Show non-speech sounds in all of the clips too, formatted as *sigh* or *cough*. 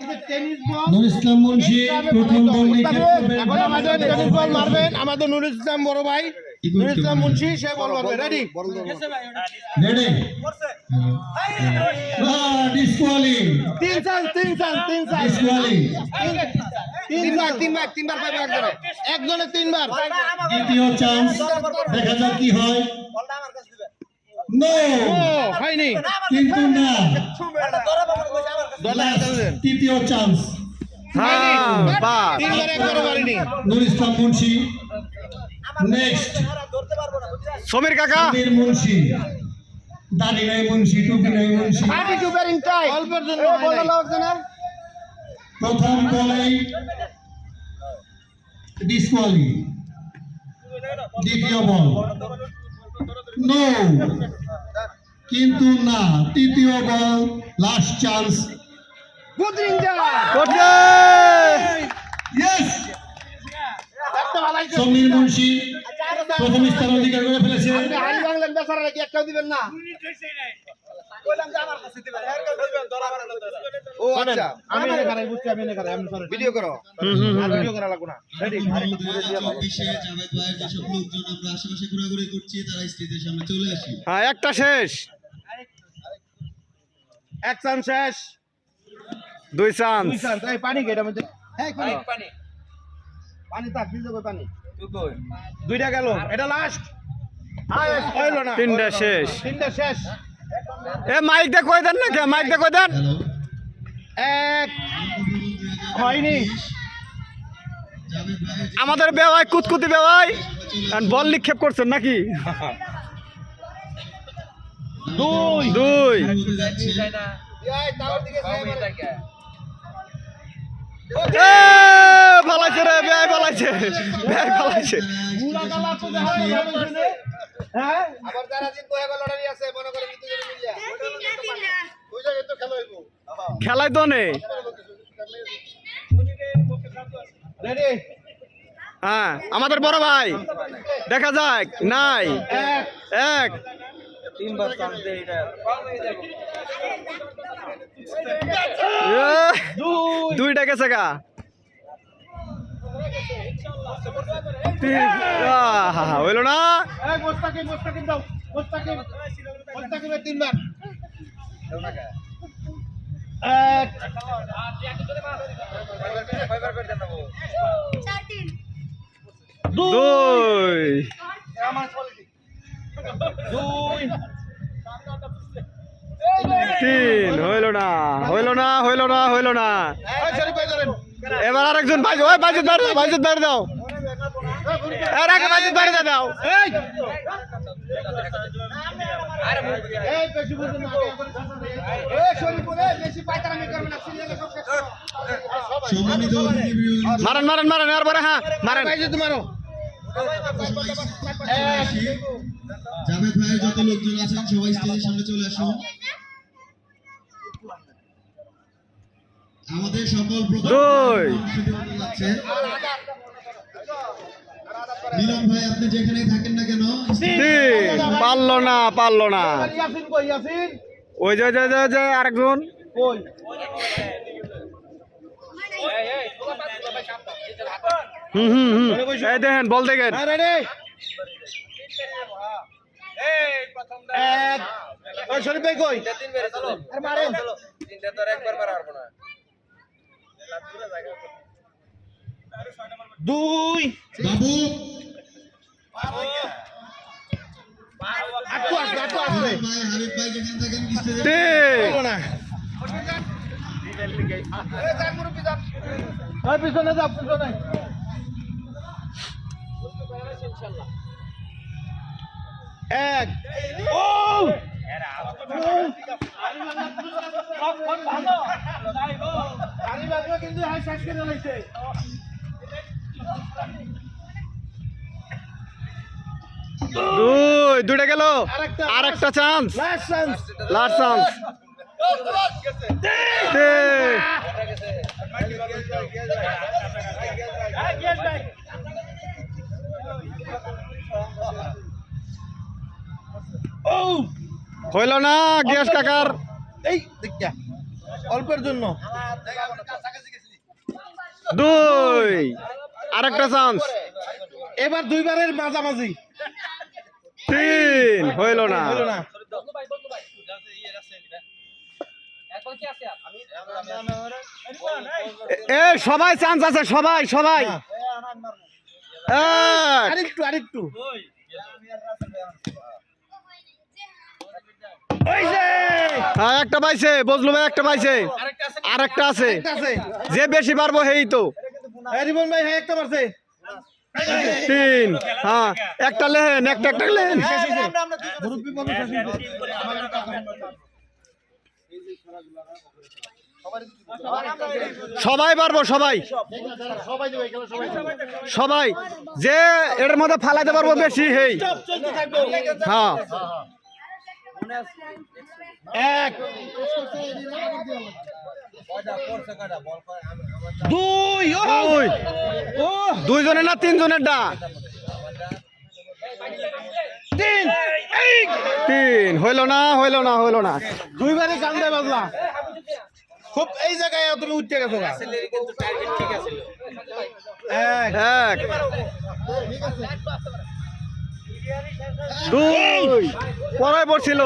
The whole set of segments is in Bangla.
Tennis ball. নুর ইসলাম মুন্সি প্রথম বল এখন আমাদের টেনিস বল মারবেন আমাদের নুরুল ইসলাম বড় ভাই। নুরুল ইসলাম মুন্সি সে বল মারবে রেডি রেডি ডিসকুয়ালি তিন চান্স তিন চান্স তিন চান্স ডিসকুয়ালি তিনবার তিনবার তিনবার পাবে একজনে একজনে তিনবার। দ্বিতীয় চান্স দেখা যাক কি হয়। নো ও হয়নি। কিন্তু না দলে হাতে দেন। তৃতীয় চান্স হয়নি। তিনবার একবারে মারিনি মুন্সি। নেক্সট সমীর কাকা। মুন্সি। দাড়ি নাই মুন্সি টুপি নাই মুন্সি। অল্পের জন্য প্রথম বলেই ডিসকুয়ালি দ্বিতীয় বল। নো কিন্তু না তৃতীয় বল লাস্ট চান্স একটা সমীর মুন্সি প্রথম স্থান অধিকার করে ফেলেছে। আচ্ছা ভিডিও করো। ভিডিও করা লাগবে না। রেডি চব্বিশে জাভেদ ভাইয়ের যেসব লোকজন আমরা আশেপাশে ঘোরাঘুরি করছি তারা স্টেজের সামনে চলে আসি হ্যাঁ একটা শেষ এক চান্স শেষ। দুই চান্স। দুই চান্স। এই পানি গেটার মধ্যে। হ্যাঁ পানি। পানি। পানি তাক দিতে কই পানি? দুইটা গেল। এটা লাস্ট হইল না? তিনটা শেষ। তিনটা শেষ। এ মাইক দে কই দেন না কে মাইক দে কই দেন? এক। হয়নি। আমাদের বেওয়াই কুতকুতি বেওয়াই। বল নিক্ষেপ করছেন নাকি? *laughs* দুই। দুই। ফালাইছে রে বেয়াই ফালাইছে। বেয়াই ফালাইছে। হ্যাঁ আবার যারা লড়াই আছে মনে করে খেলাই তো নেই। হ্যাঁ আমাদের বড় ভাই। দেখা যাক নাই। এক। এক এ, দুই। দুইটা গেছে গা। হইল না। তিনবার। এক। দুই। দুই তিন হইল না হইল না হইল না হইল না এবার আরেকজন ভাই ওই বাইজুত বাইরে দাও বাইজুত বাইরে দাও এর আগে বাইজুত বাইরে দাও মারেন মারেন মারেন এরপরে হ্যাঁ মারেন ভাই যে তোমারও চলে আসি জাভেদ ভাইয়ের যত লোকজন আছেন সবাই স্টেজের সামনে চলে আসুন। আমাদের সকল প্রকার দুই। অনুষ্ঠিত হতে যাচ্ছে মিলন ভাই আপনি যেখানেই থাকেন না কেন পারল না পারল না। ইয়াসিন কই ইয়াসিন ওই যে ওই যে, ওই যে, আরেকজন হুম হুম হুম। এই দেখেন বল দেখেন। হ্যাঁ এক। ওই শরীফ ভাই কই? আরে মারেন। দুই। বাবু আটকু আসবে আটকু আসবে পিছনে যাও পিছনে। এক। ও কিন্তু শেষ করে দুই দুইটা গেল। আর একটা chance last chance last chance তিন ও হইল না গ্যাস কাকার। এই অল্পের জন্য। দুই। আরেকটা চান্স এবার দুইবারের মাঝামাঝি। তিন। হইল না। এ সবাই চান্স আছে সবাই সবাই। এক। আরেকটু আরেকটু। হ্যাঁ একটা পাইছে বজলু ভাই একটা পাইছে। আর একটা আছে। যে বেশি পারব হেই তো। হ্যাঁ, রিপন ভাই হ্যাঁ একটা মারছে তিন হ্যাঁ একটা লেহেন একটা একটা লেহেন। শেষ হয়েছে। সবাই পারব সবাই। সবাই। যে এর মধ্যে ফালাইতে পারব বেশি হেই। হ্যাঁ। এক। দুই দুই। দুইজনের না তিনজনের ডা? তিন। হইল না হইল না হইল না। দুইবারে কান্দে বাজলা খুব এই জায়গায় তুমি উঠতে গেছো এক। এক। দুই পরায় পড়ছিল।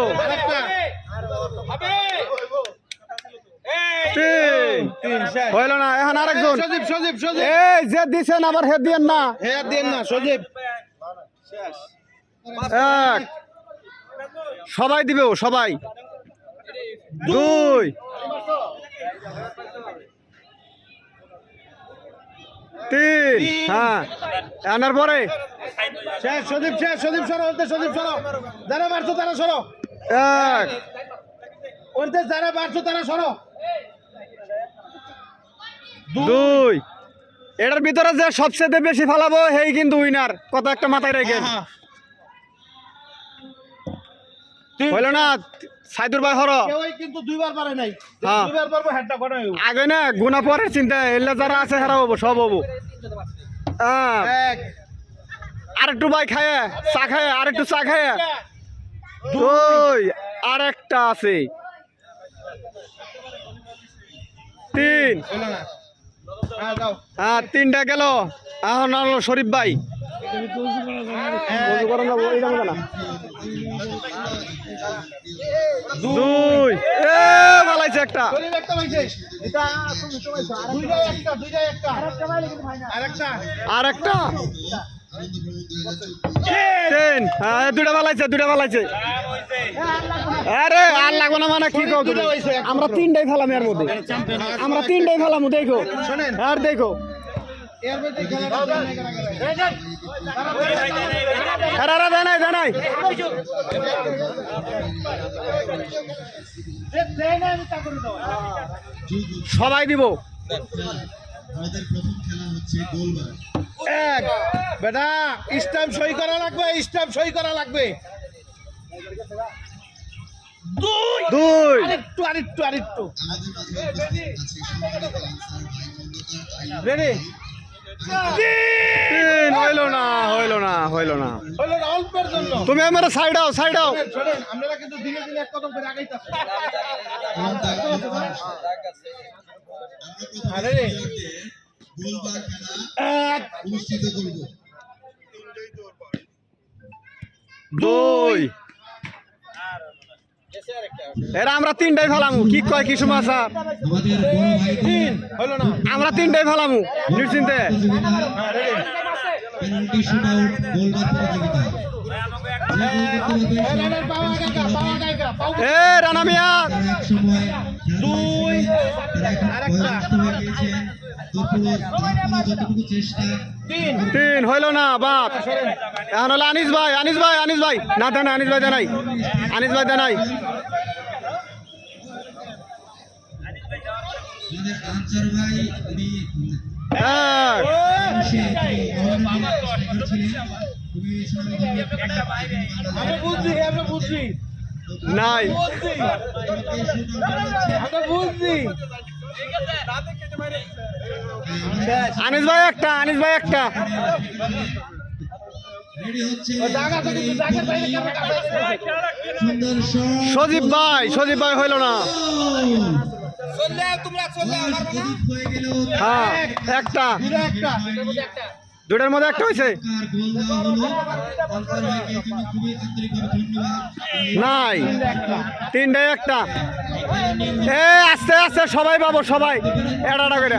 তিন হইল না এখন আরেকজন। সজীব সজীব সজীব। এই যে দিছেন আবার হে দিয়েন না। হে দেন না সজীব। এক। সবাই দিবে ও, সবাই। দুই। তিন। হ্যাঁ আনার পরে। শেষ সজীব শেষ সজীব সরো ওনতে সজীব সরো। যারা মারছো তারা সরো। এক। যারা মারছো তারা সরো। দুই। এটার ভিতরে যে সবচেয়ে বেশি ফালাবো সেই কিন্তু উইনার কত একটা মাথায় রেখে আহা। হইল না সাইদুর ভাই হর। কিন্তু দুইবার পারে নাই। হ্যাঁ। দুইবার পারব হেডটা আগে না গুনা পরের চিন্তা এলে যারা আছে হেরা হব সব হব। হ্যাঁ এক আরেকটু ভাই খায়, চা খায়, আরেকটু চা খায়। দুই আরেকটা আছে। তিন। হ্যাঁ তিনটা গেল। এখন আনলো শরীফ ভাই। দুই। এ ভালাইছে একটা। শরীর একটা দুটা ভালাইছে দুটা ভালাইছে আরে, আর মানে কি? আমরা তিনটাই ফেলাম এর মধ্যে। আমরা তিনটাই ফেলাম, দেখো। আর দেখো। সবাই দিব। আমাদের প্রথম খেলা হচ্ছে গোলবার। এক। বেটা স্টাম্প সই করা লাগবে স্টাম্প সই করা লাগবে। দুই। দুই। আরেকটু আরেকটু আরেকটু। রেডি তিন। হইল না হইল না হইল না। তুমি আমার সাইড আও সাইড আও আপনারা কিন্তু দিনে দিনে এক কদম করে আগাইতেছেন। অনুষ্ঠিত করব। দুই। এরা আমরা তিনটাই ফেলামু। কি কয় কি সময় স্যার আমাদের বড় ভাই তিন। হলো না। আমরা তিনটাই ফেলামু নিশ্চিন্তে। হ্যাঁ পেনাল্টি শুট আউট প্রতিযোগিতা এ দুই। হয়ে তিন, হইল না, বাপ। এখন হলো আনিস ভাই আনিস ভাই আনিস ভাই। না দেয় না, আনিস ভাই দেয় নাই। আনিস ভাই দেয় নাই। আমি বুঝছি বুঝছি নাই। বুঝছি আনিস ভাই একটা আনিস ভাই একটা। সজীব ভাই সজীব ভাই হইল না। হয়ে হ্যাঁ একটা। দুটার মধ্যে একটা হয়েছে নাই, তিনটাই একটা। এ, আস্তে আস্তে, সবাই পাবো, সবাই। এটা করে।